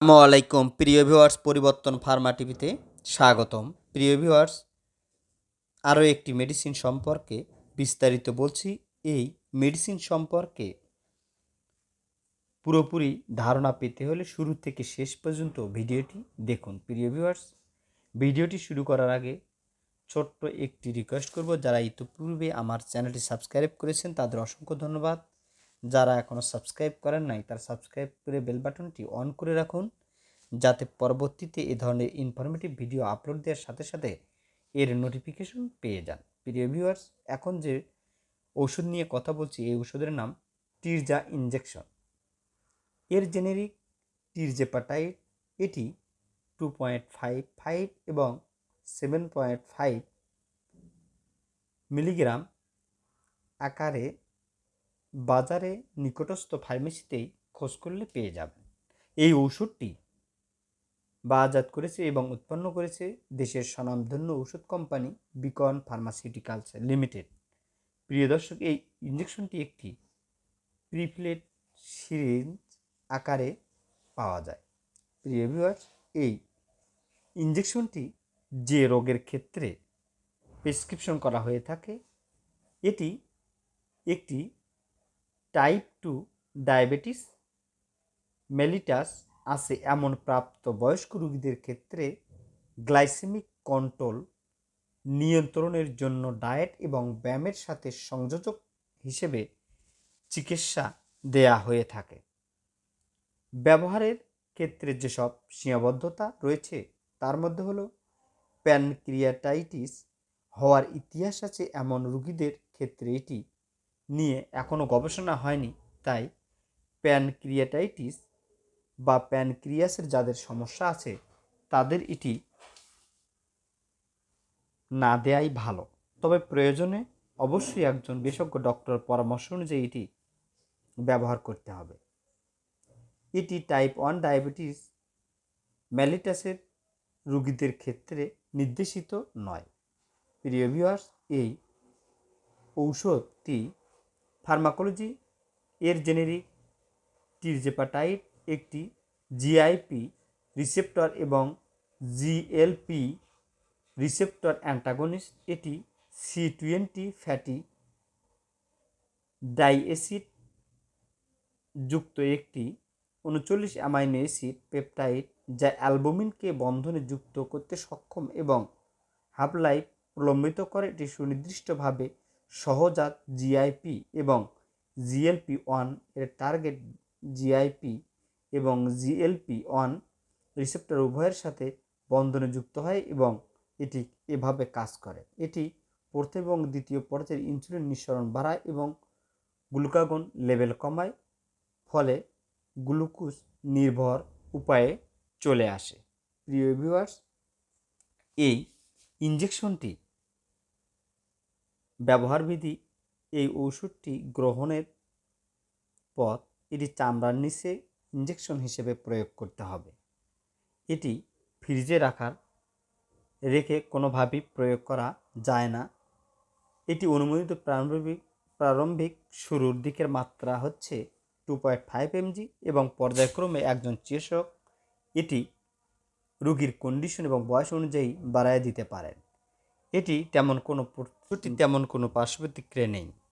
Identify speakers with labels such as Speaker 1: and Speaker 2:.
Speaker 1: আসসালামু আলাইকুম প্রিয় ভিউয়ার্স, পরিবর্তন ফার্মা টিভিতে স্বাগতম। প্রিয় ভিউয়ার্স, আরও একটি মেডিসিন সম্পর্কে বিস্তারিত বলছি। এই মেডিসিন সম্পর্কে পুরোপুরি ধারণা পেতে হলে শুরু থেকে শেষ পর্যন্ত ভিডিওটি দেখুন। প্রিয় ভিউয়ার্স, ভিডিওটি শুরু করার আগে ছোট্ট একটি রিকোয়েস্ট করব। যারা ইতিপূর্বে আমার চ্যানেলটি সাবস্ক্রাইব করেছেন, তাদের অসংখ্য ধন্যবাদ। যারা এখনও সাবস্ক্রাইব করেন নাই, তারা সাবস্ক্রাইব করে বেল বাটনটি অন করে রাখুন, যাতে পরবর্তীতে এ ধরনের ইনফরমেটিভ ভিডিও আপলোড দেওয়ার সাথে সাথে এর নোটিফিকেশন পেয়ে যান। প্রিয় ভিউয়ার্স এখন যে ওষুধ নিয়ে কথা বলছি, এই ওষুধের নাম টিরজা ইনজেকশন এর জেনেরিক টিরজেপাটাইট, এটি টু পয়েন্ট ফাইভ ফাইভ এবং সেভেন পয়েন্ট ফাইভ মিলিগ্রাম আকারে বাজারে নিকটস্থ ফার্মেসিতেই খোঁজ করলে পেয়ে যাবেন। এই ওষুধটি বাজাত করেছে এবং উৎপন্ন করেছে দেশের স্বনামধন্য ওষুধ কোম্পানি বিকন ফার্মাসিউটিক্যালস লিমিটেড। প্রিয় দর্শক, এই ইঞ্জেকশনটি একটি প্রিপ্লেট সিরিঞ্জ আকারে পাওয়া যায়। প্রিয় ভিউয়ার্স, এই ইঞ্জেকশনটি যে রোগের ক্ষেত্রে প্রেসক্রিপশন করা হয়ে থাকে, এটি একটি টাইপ টু ডায়াবেটিস মেলিটাস আছে এমন প্রাপ্ত বয়স্ক রোগীদের ক্ষেত্রে গ্লাইসেমিক কন্ট্রোল নিয়ন্ত্রণের জন্য ডায়েট এবং ব্যায়ামের সাথে সংযোজক হিসেবে চিকিৎসা দেয়া হয়ে থাকে। ব্যবহারের ক্ষেত্রে যেসব সীমাবদ্ধতা রয়েছে, তার মধ্যে হলো প্যানক্রিয়াটাইটিস হওয়ার ইতিহাস আছে এমন রোগীদের ক্ষেত্রে এটি নিয়ে এখনও গবেষণা হয়নি, তাই প্যানক্রিয়াটাইটিস বা প্যানক্রিয়াসের যাদের সমস্যা আছে, তাদের এটি না দেয়াই ভালো। তবে প্রয়োজনে অবশ্যই একজন বিশেষজ্ঞ ডক্টর পরামর্শ অনুযায়ী এটি ব্যবহার করতে হবে। এটি টাইপ ওয়ান ডায়াবেটিস ম্যালিটাসের রোগীদের ক্ষেত্রে নির্দেশিত নয়। প্রিয় এই ঔষধটি ফার্মাকোলজি এর জেনেরিক টিরজেপাটাইট একটি জিআইপি রিসেপ্টর এবং জিএলপি রিসেপ্টর অ্যান্টাগনিস্ট। এটি সি টোয়েন্টি ফ্যাটি ডাইএসিড যুক্ত একটি উনচল্লিশ অ্যামাইনো অ্যাসিড পেপটাইড যা অ্যালবুমিনকে বন্ধনে যুক্ত করতে সক্ষম এবং হাফ লাইফ প্রলম্বিত করে। এটি সুনির্দিষ্টভাবে সহজাত জিআইপি এবং জিএলপি ওয়ানের টার্গেট জিআইপি এবং জিএলপি ওয়ান রিসেপ্টর উভয়ের সাথে বন্ধনে যুক্ত হয় এবং এটি এভাবে কাজ করে। এটি প্রথম এবং দ্বিতীয় পর্যায়ের ইনসুলিন নিঃসরণ বাড়ায় এবং গ্লুকাগন লেভেল কমায়, ফলে গ্লুকোজ নির্ভর উপায়ে চলে আসে। প্রিয় ভিউয়ার্স এই ইঞ্জেকশনটি ব্যবহারবিধি এই ওষুধটি গ্রহণের পর এটি চামড়ার নিচে ইঞ্জেকশন হিসেবে প্রয়োগ করতে হবে। এটি ফ্রিজে রাখার, রেখে কোনোভাবেই প্রয়োগ করা যায় না। এটি অনুমোদিত প্রারম্ভিক প্রারম্ভিক শুরুর দিকের মাত্রা হচ্ছে টু পয়েন্ট ফাইভ এমজি এবং পর্যায়ক্রমে একজন চিকিৎসক এটি রুগীর কন্ডিশন এবং বয়স অনুযায়ী বাড়ায় দিতে পারেন। এটি তেমন কোনো প্রস্তুতি তেমন কোনো পার্শ্ব প্রতিক্রিয়া নেই।